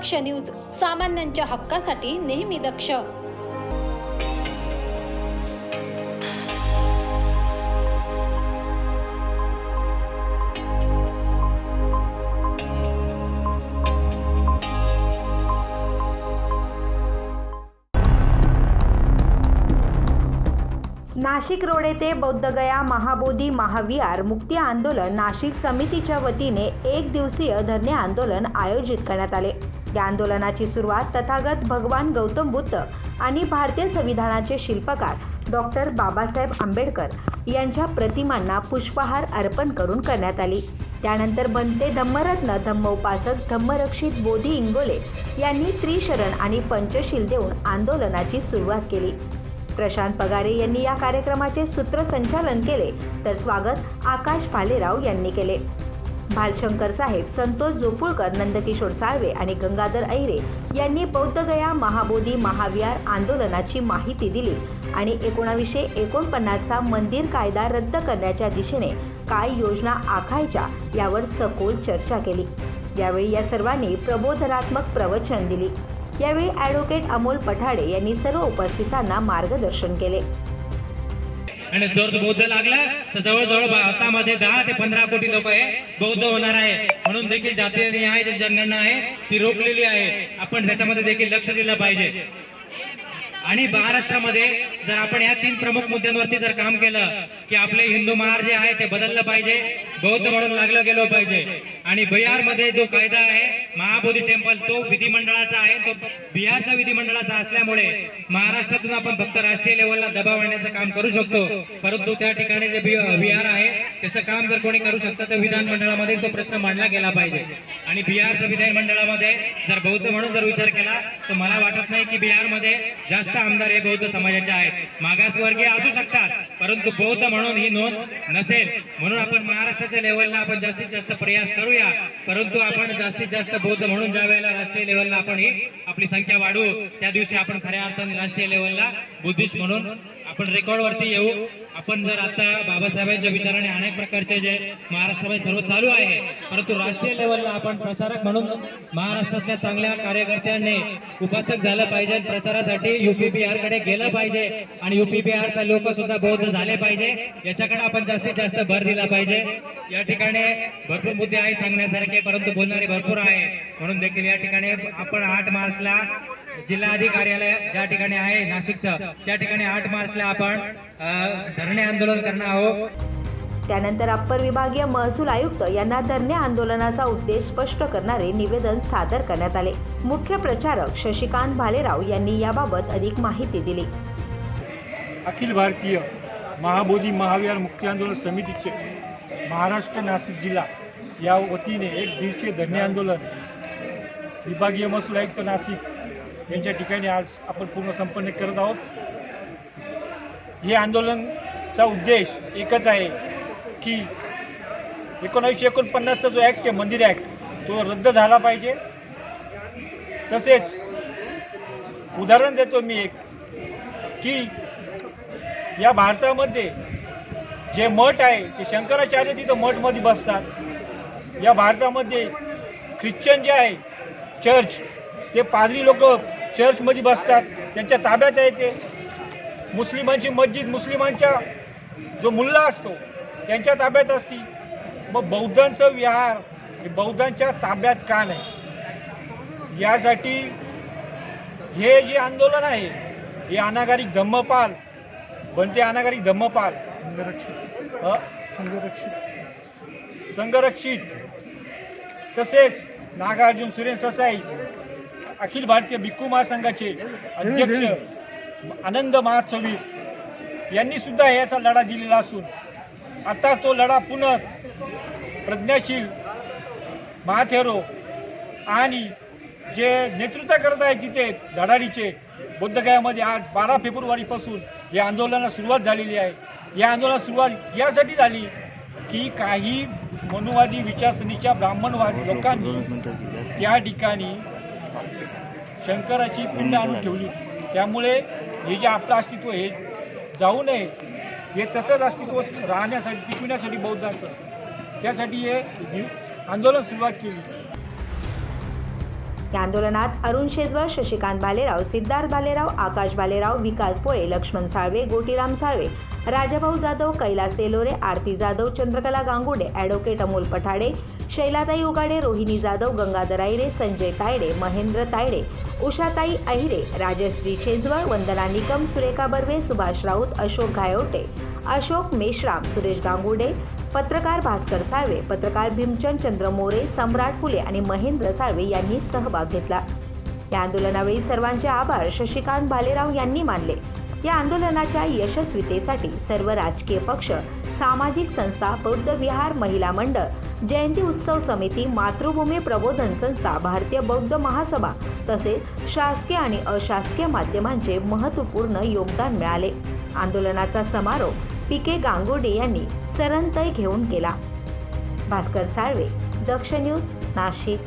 दक्ष news सामान्यांच्या हक्कासाठी नेहमी दक्ष. नाशिक रोड येथे बौद्धगया महाबोधी महाविहार मुक्ती आंदोलन नाशिक समितीच्या वतीने एक दिवसीय धरणे आंदोलन आयोजित करण्यात आले. या आंदोलनाची सुरुवात तथागत भगवान गौतम बुद्ध आणि भारतीय संविधानाचे शिल्पकार डॉक्टर बाबासाहेब आंबेडकर यांच्या प्रतिमांना पुष्पहार अर्पण करून करण्यात आली. त्यानंतर बनते धम्मरत्न धम्मोपासक धम्मरक्षित बोधी इंगोले यांनी त्रिशरण आणि पंचशील देऊन आंदोलनाची सुरुवात केली. प्रशांत पगारे यांनी या कार्यक्रमाचे सूत्रसंचालन केले. तर स्वागत आकाश भालेराव यांनी केले. भालशंकर साहेब संतोष जोपुळकर नंदकिशोर साळवे आणि गंगाधर अहिरे यांनी बौद्धगया महाबोधी महाविहार आंदोलनाची माहिती दिली आणि एकोणावीसशे एकोणपन्नासचा मंदिर कायदा रद्द करण्याच्या दिशेने काय योजना आखायच्या यावर सखोल चर्चा केली. यावेळी या सर्वांनी प्रबोधनात्मक प्रवचन दिली. यावेळी ॲडव्होकेट अमोल पठाडे यांनी सर्व उपस्थितांना मार्गदर्शन केले. आणि जर तो बौद्ध लागला तर जवळजवळ भारतामध्ये दहा ते पंधरा कोटी लोक आहे. बौद्ध होणार आहे. म्हणून देखील जातीय न्याय जी जनगणना आहे ती रोखलेली आहे. आपण त्याच्यामध्ये देखील लक्ष दिलं पाहिजे. आणि महाराष्ट्रामध्ये जर आपण या तीन प्रमुख मुद्द्यांवरती जर काम केलं की आपले हिंदू महार जे आहे ते बदललं पाहिजे. बौद्ध म्हणून लागलं गेलं पाहिजे. आणि बिहारमध्ये जो कायदा आहे महाबोधी टेम्पल तो विधिमंडळाचा आहे. तो बिहारचा विधिमंडळाचा असल्यामुळे महाराष्ट्रातून आपण फक्त राष्ट्रीय लेवलला दबाव आणण्याचं काम करू शकतो. परंतु त्या ठिकाणी जे बिहार आहे त्याचं काम जर कोणी करू शकतं तर विधानमंडळामध्ये तो प्रश्न मांडला गेला पाहिजे. आणि बिहारचं विधानमंडळामध्ये जर बौद्ध म्हणून जर विचार केला तर मला वाटत नाही की बिहारमध्ये जास्त आमदार हे बौद्ध समाजाचे आहेत. मागासवर्गीय असू शकतात परंतु बौद्ध म्हणून ही नोंद नसेल. म्हणून आपण महाराष्ट्राच्या लेवलला आपण जास्तीत जास्त प्रयास करूया. परंतु आपण जास्तीत जास्त बौद्ध म्हणून ज्या वेळेला राष्ट्रीय लेवलला आपण ही आपली संख्या वाढवू त्या दिवशी आपण खऱ्या अर्थाने राष्ट्रीय लेवलला बुद्धिस्ट म्हणून आपण रेकॉर्डवरती येऊ. आपण जर आता बाबासाहेबांच्या विचाराने अनेक प्रकारचे जे महाराष्ट्रामध्ये सर्व चालू आहे परंतु राष्ट्रीय लेवलला आपण प्रचारक म्हणून महाराष्ट्रातल्या चांगल्या कार्यकर्त्यांनी उपासक झालं पाहिजे. प्रचारासाठी युपी बिहारकडे गेलं पाहिजे आणि युपी बिहारचा लोक सुद्धा बौद्ध झाले पाहिजे. याच्याकडे आपण जास्तीत जास्त भर दिला पाहिजे. या ठिकाणी भरपूर मुद्दे आहे सांगण्यासारखे परंतु बोलणारे भरपूर आहे. म्हणून देखील या ठिकाणी आपण आठ मार्चला जिल्हाधिकारी कार्यालय ज्या ठिकाणी आहे नाशिकचं त्या ठिकाणी आठ मार्चला आपण धरणे आंदोलन करणार आहोत. त्यानंतर अप्पर विभागीय महसूल आयुक्त यांना धरणे आंदोलनाचा उद्देश स्पष्ट करणारे निवेदन सादर करण्यात आले. मुख्य प्रचारक शशिकांत भालेराव यांनी याबाबत अधिक माहिती दिली. अखिल भारतीय महाबोधी महाविहार मुक्ती आंदोलन समितीचे महाराष्ट्र नाशिक जिल्हा या वतीने एक दिवसीय धरणे आंदोलन विभागीय महसूल आयुक्त नाशिक यांच्या ठिकाणी आज आपण पूर्ण संपन्न करत आहोत. हे आंदोलनचा उद्देश एकच आहे की एकोणावीसशे एकोणपन्नासचा जो ॲक्ट आहे मंदिर ॲक्ट तो रद्द झाला पाहिजे. तसेच उदाहरण देतो मी एक की या भारतामध्ये जे मठ आहे ते शंकराचार्य तिथं मठमध्ये बसतात. या भारतामध्ये ख्रिश्चन जे आहे चर्च ते पादरी लोक चर्चमध्ये बसतात त्यांच्या ताब्यात आहे ते. मुस्लिमांची मस्जिद मुस्लिमांच्या जो मुल्ला असतो त्यांच्या ताब्यात असती. मग बौद्धांचं विहार हे बौद्धांच्या ताब्यात का नाही? यासाठी हे जे आंदोलन आहे हे अनागारिक धम्मपाल बनते अनागारिक धम्मपाल. संघरक्षित. संघरक्षित. संघरक्षित. तसेच नागार्जुन सुरेन ससाई अखिल भारतीय भिक्खू महासंघाचे अध्यक्ष आनंद महात्सवी यांनी सुद्धा याचा लढा दिलेला असून आता तो लढा पुन्हा प्रज्ञाशील महाथेरो आणि जे नेतृत्व करत आहे तिथे धडाडीचे बुद्धगयामध्ये आज बारा फेब्रुवारीपासून या आंदोलनाला सुरुवात झालेली आहे. या आंदोलनाला सुरुवात यासाठी झाली की काही मनुवादी विचारसरणीच्या ब्राह्मणवादी लोकांनी त्या ठिकाणी शंकराची पिंड आणून ठेवली. त्यामुळे हे जे आपलं अस्तित्व हे जाऊ नये. हे तसंच अस्तित्व राहण्यासाठी टिकविण्यासाठी बौद्धांचं त्यासाठी हे आंदोलन सुरुवात केली. या आंदोलनात अरुण शेजवळ शशिकांत भालेराव सिद्धार्थ भालेराव आकाश भालेराव विकास पोळे लक्ष्मण साळवे गोटीराम साळवे राजाभाऊ जाधव कैलास तेलोरे आरती जाधव चंद्रकला गांगुडे ॲडव्होकेट अमोल पठाडे शैलाताई उगाडे रोहिणी जाधव गंगाधर आहिरे संजय तायडे महेंद्र तायडे उषाताई अहिरे राजश्री शेजवळ वंदना निकम सुरेखा बर्वे सुभाष राऊत अशोक घायोटे अशोक मेश्राम सुरेश गांगुडे पत्रकार भास्कर साळवे पत्रकार भीमचंद चंद्र मोरे सम्राट फुले आणि महेंद्र साळवे यांनी सहभाग घेतला. या आंदोलनावेळी सर्वांचे आभार शशिकांत भालेराव यांनी मानले. या आंदोलनाच्या यशस्वीतेसाठी सर्व राजकीय पक्ष सामाजिक संस्था बौद्ध विहार महिला मंडळ जयंती उत्सव समिती मातृभूमी प्रबोधन संस्था भारतीय बौद्ध महासभा तसेच शासकीय आणि अशासकीय माध्यमांचे महत्त्वपूर्ण योगदान मिळाले. आंदोलनाचा समारोप पी के गांगुडे यांनी सरंतय घेऊन केला भास्कर साळवे दक्ष न्यूज नाशिक.